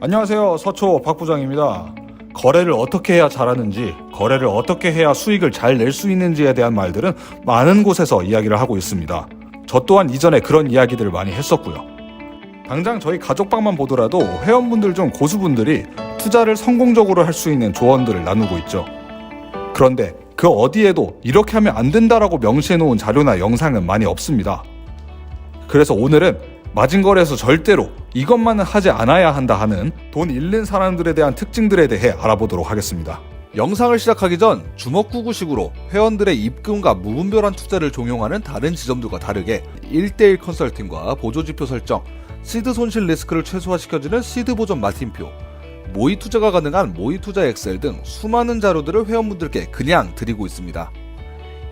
안녕하세요. 서초 박 부장입니다. 거래를 어떻게 해야 잘하는지, 거래를 어떻게 해야 수익을 잘 낼 수 있는지에 대한 말들은 많은 곳에서 이야기를 하고 있습니다. 저 또한 이전에 그런 이야기들을 많이 했었고요. 당장 저희 가족방만 보더라도 회원분들 중 고수분들이 투자를 성공적으로 할 수 있는 조언들을 나누고 있죠. 그런데 그 어디에도 이렇게 하면 안 된다라고 명시해 놓은 자료나 영상은 많이 없습니다. 그래서 오늘은 마진거래에서 절대로 이것만은 하지 않아야 한다 하는 돈 잃는 사람들에 대한 특징들에 대해 알아보도록 하겠습니다. 영상을 시작하기 전 주먹구구식으로 회원들의 입금과 무분별한 투자를 종용하는 다른 지점들과 다르게 1대1 컨설팅과 보조지표 설정, 시드 손실 리스크를 최소화시켜주는 시드 보전 마틴표, 모의 투자가 가능한 모의 투자 엑셀 등 수많은 자료들을 회원분들께 그냥 드리고 있습니다.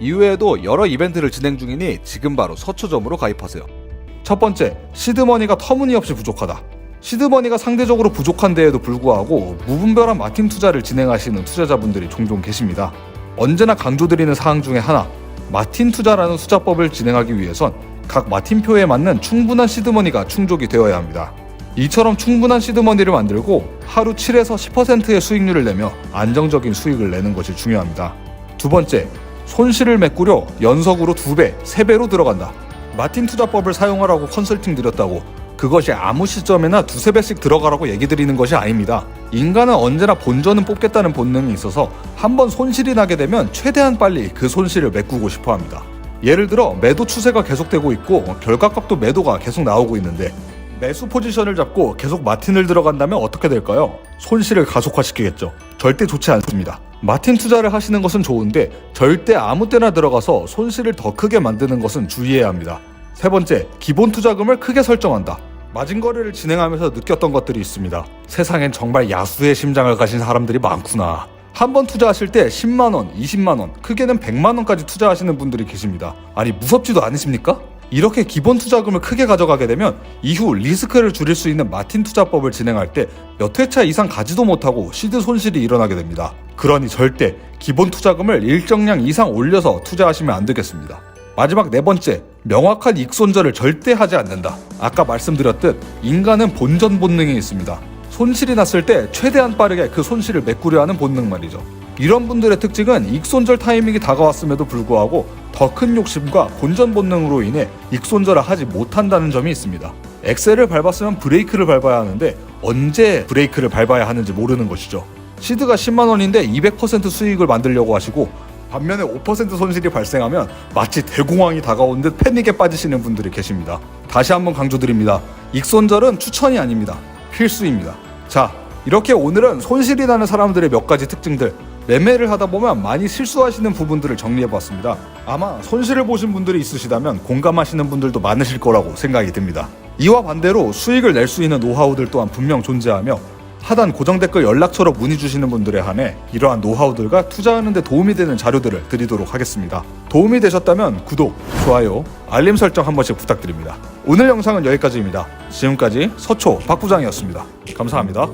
이후에도 여러 이벤트를 진행 중이니 지금 바로 서초점으로 가입하세요. 첫 번째, 시드머니가 터무니없이 부족하다. 시드머니가 상대적으로 부족한 데에도 불구하고 무분별한 마틴 투자를 진행하시는 투자자분들이 종종 계십니다. 언제나 강조드리는 사항 중에 하나, 마틴 투자라는 투자법을 진행하기 위해선 각 마틴표에 맞는 충분한 시드머니가 충족이 되어야 합니다. 이처럼 충분한 시드머니를 만들고 하루 7에서 10%의 수익률을 내며 안정적인 수익을 내는 것이 중요합니다. 두 번째, 손실을 메꾸려 연속으로 2배, 3배로 들어간다. 마틴 투자법을 사용하라고 컨설팅 드렸다고 그것이 아무 시점에나 두세 배씩 들어가라고 얘기 드리는 것이 아닙니다. 인간은 언제나 본전은 뽑겠다는 본능이 있어서 한번 손실이 나게 되면 최대한 빨리 그 손실을 메꾸고 싶어 합니다. 예를 들어 매도 추세가 계속되고 있고 결과값도 매도가 계속 나오고 있는데 매수 포지션을 잡고 계속 마틴을 들어간다면 어떻게 될까요? 손실을 가속화시키겠죠. 절대 좋지 않습니다. 마틴 투자를 하시는 것은 좋은데 절대 아무 때나 들어가서 손실을 더 크게 만드는 것은 주의해야 합니다. 세 번째, 기본 투자금을 크게 설정한다. 마진 거래를 진행하면서 느꼈던 것들이 있습니다. 세상엔 정말 야수의 심장을 가진 사람들이 많구나. 한 번 투자하실 때 10만원, 20만원, 크게는 100만원까지 투자하시는 분들이 계십니다. 아니, 무섭지도 않으십니까? 이렇게 기본 투자금을 크게 가져가게 되면 이후 리스크를 줄일 수 있는 마틴 투자법을 진행할 때 몇 회차 이상 가지도 못하고 시드 손실이 일어나게 됩니다. 그러니 절대 기본 투자금을 일정량 이상 올려서 투자하시면 안 되겠습니다. 마지막 네 번째, 명확한 익손절을 절대 하지 않는다. 아까 말씀드렸듯 인간은 본전 본능이 있습니다. 손실이 났을 때 최대한 빠르게 그 손실을 메꾸려 하는 본능 말이죠. 이런 분들의 특징은 익손절 타이밍이 다가왔음에도 불구하고 더 큰 욕심과 본전 본능으로 인해 익손절을 하지 못한다는 점이 있습니다. 엑셀을 밟았으면 브레이크를 밟아야 하는데 언제 브레이크를 밟아야 하는지 모르는 것이죠. 시드가 10만 원인데 200% 수익을 만들려고 하시고 반면에 5% 손실이 발생하면 마치 대공황이 다가온 듯 패닉에 빠지시는 분들이 계십니다. 다시 한번 강조드립니다. 익손절은 추천이 아닙니다. 필수입니다. 자, 이렇게 오늘은 손실이 나는 사람들의 몇 가지 특징들, 매매를 하다 보면 많이 실수하시는 부분들을 정리해봤습니다. 아마 손실을 보신 분들이 있으시다면 공감하시는 분들도 많으실 거라고 생각이 듭니다. 이와 반대로 수익을 낼 수 있는 노하우들 또한 분명 존재하며 하단 고정 댓글 연락처로 문의 주시는 분들에 한해 이러한 노하우들과 투자하는 데 도움이 되는 자료들을 드리도록 하겠습니다. 도움이 되셨다면 구독, 좋아요, 알림 설정 한 번씩 부탁드립니다. 오늘 영상은 여기까지입니다. 지금까지 서초 박 부장이었습니다. 감사합니다.